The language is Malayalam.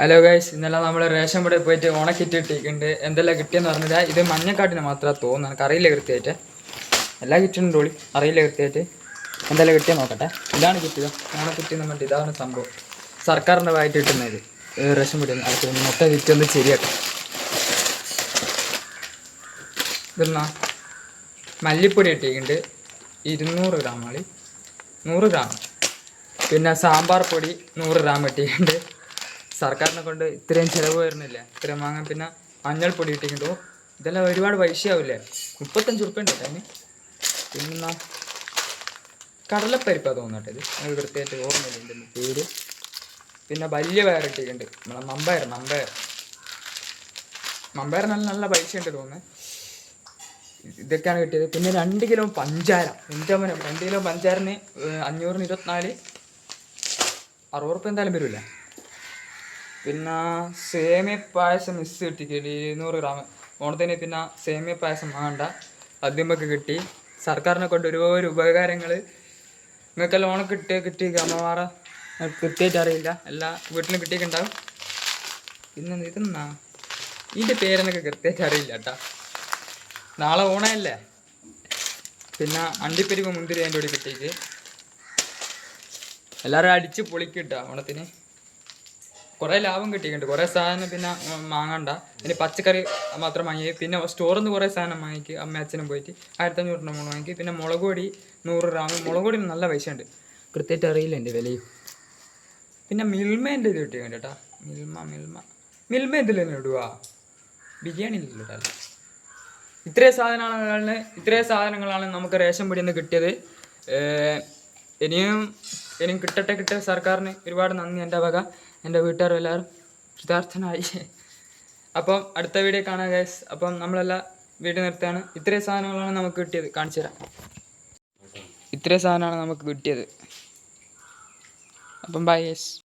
ഹലോ ഗൈസ് ഇന്നലെ നമ്മൾ റേഷൻ കൂടെ പോയിട്ട് ഓണക്കിറ്റ് കിട്ടിയിട്ടുണ്ട്. എന്തെല്ലാം കിട്ടിയെന്ന് പറഞ്ഞില്ല ഇത് മഞ്ഞക്കാട്ടിന് മാത്രമേ തോന്നുന്നു. എനിക്ക് അറിയില്ല കൃത്യമായിട്ട്. എല്ലാം കിട്ടുന്നുണ്ട് ഓളി അറിയില്ല കൃത്യമായിട്ട്. എന്തെല്ലാം കിട്ടിയെന്ന് നോക്കട്ടെ. ഇതാണ് കിട്ടിയത് ഓണക്കിറ്റ് എന്ന് പറഞ്ഞിട്ട് ഇതാണ് സംഭവം. സർക്കാരിന്റെ വായിട്ട് കിട്ടുന്നത്. റേഷൻ പിടിയുന്നത് അടുത്ത് മൊത്തം കിട്ടിയൊന്ന് ശരിയാക്കാം. ഇതെന്നാ? മല്ലിപ്പൊടി കിട്ടിയിട്ടുണ്ട്. ഇരുന്നൂറ് ഗ്രാം ആളി. നൂറ് ഗ്രാം. പിന്നെ സാമ്പാർ പൊടി നൂറ് ഗ്രാം ഇട്ടിട്ടുണ്ട് സർക്കാരിനെ കൊണ്ട് ഇത്രയും ചിലവ് വരുന്നില്ല? ഇത്രയും വാങ്ങാൻ പിന്നെ മഞ്ഞൾ പൊടി ഓ ഇതെല്ലാം ഒരുപാട് പൈസയാവില്ലേ? മുപ്പത്തഞ്ച് ഉറുപ്പ്യ ഉണ്ട് അതിന് പിന്നെ കടലപ്പരിപ്പാ തോന്നട്ടെ ഇത്. എനിക്ക് കൃത്യമായിട്ട് ഓർമ്മയില്ല ഇതിന്റെ പേര്. പിന്നെ വലിയ പയർ ഇട്ടിട്ടുണ്ട് നമ്മളെ മമ്പയർ മമ്പയർ. മമ്പയർ നല്ല നല്ല പൈസ ഉണ്ട് തോന്നുന്നത് ഇതൊക്കെയാണ് കിട്ടിയത്. പിന്നെ രണ്ട് കിലോ പഞ്ചാര. എന്റെ മോനെ രണ്ട് കിലോ പഞ്ചാരന് അഞ്ഞൂറിന് ഇരുപത്തിനാല്. അറുപത് റുപ്യ എന്തായാലും വരില്ല? പിന്നെ സേമിയ പായസം മിസ് കിട്ടി ഇരുന്നൂറ് ഗ്രാം ഓണത്തിന് പിന്നെ സേമിയ പായസം വേണ്ട. അതിമൊക്കെ കിട്ടി. സർക്കാരിനെ കൊണ്ട് ഒരുപാട് ഉപകാരങ്ങൾ നിങ്ങൾക്കെല്ലാം ഓണം കിട്ടിയ കിട്ടി അമ്മമാറ കൃത്യമായിട്ട് അറിയില്ല. എല്ലാ വീട്ടിലും കിട്ടിയിട്ടുണ്ടാവും. പിന്നെ ഇതെന്നാ ഇതിന്റെ പേരെന്നൊക്കെ കൃത്യമായിട്ട് അറിയില്ല കേട്ടാ. നാളെ ഓണമല്ലേ പിന്നെ അണ്ടിപ്പരിപ്പ് മുന്തിരി അതിന്റെ കൂടി കിട്ടിയിട്ട് എല്ലാവരും അടിച്ച് പൊളിക്കിട്ടോ ഓണത്തിന്. കുറേ ലാഭം കിട്ടിയിട്ടുണ്ട്. കുറേ സാധനം പിന്നെ വാങ്ങണ്ട ഇനി പച്ചക്കറി മാത്രം വാങ്ങി പിന്നെ സ്റ്റോറിൽ നിന്ന് കുറേ സാധനം വാങ്ങിക്ക് അമ്മ അച്ഛനും പോയിട്ട്. ആയിരത്തി അഞ്ഞൂറ് രൂപ വാങ്ങിക്ക്. പിന്നെ മുളക് പൊടി നൂറ് ഗ്രാം. മുളക് പൊടി നല്ല പൈസ ഉണ്ട് കൃത്യമായിട്ട് അറിയില്ല എന്റെ വിലയും. പിന്നെ മിൽമേന്റെ ഇത് കിട്ടിയിട്ടുണ്ട് കേട്ടോ. മിൽമ മിൽമ. മിൽമ ഇതിലെന്നെ ഇടുക ബിരിയാണിയിലല്ലോ ഇടാല്ലേ ഇത്രയും സാധനങ്ങളാണ് ഇത്രയും സാധനങ്ങളാണ് നമുക്ക് റേഷൻ പിടിയിൽ നിന്ന് കിട്ടിയത്. ഇനിയും ഇനിയും കിട്ടട്ടെ കിട്ടെ സർക്കാരിന് ഒരുപാട് നന്ദി എന്റെ വക എന്റെ വീട്ടുകാരും എല്ലാവരും കൃതാർത്ഥനായി. അപ്പം അടുത്ത വീഡിയോ കാണാം ഗൈസ് അപ്പം നമ്മളെല്ലാം വീട്ടിൽ നിർത്തുകയാണ്. ഇത്രയും സാധനങ്ങളാണ് നമുക്ക് കിട്ടിയത്. കാണിച്ചു തരാം. ഇത്രയും സാധനമാണ് നമുക്ക് കിട്ടിയത്. അപ്പം ബൈ ഗൈസ്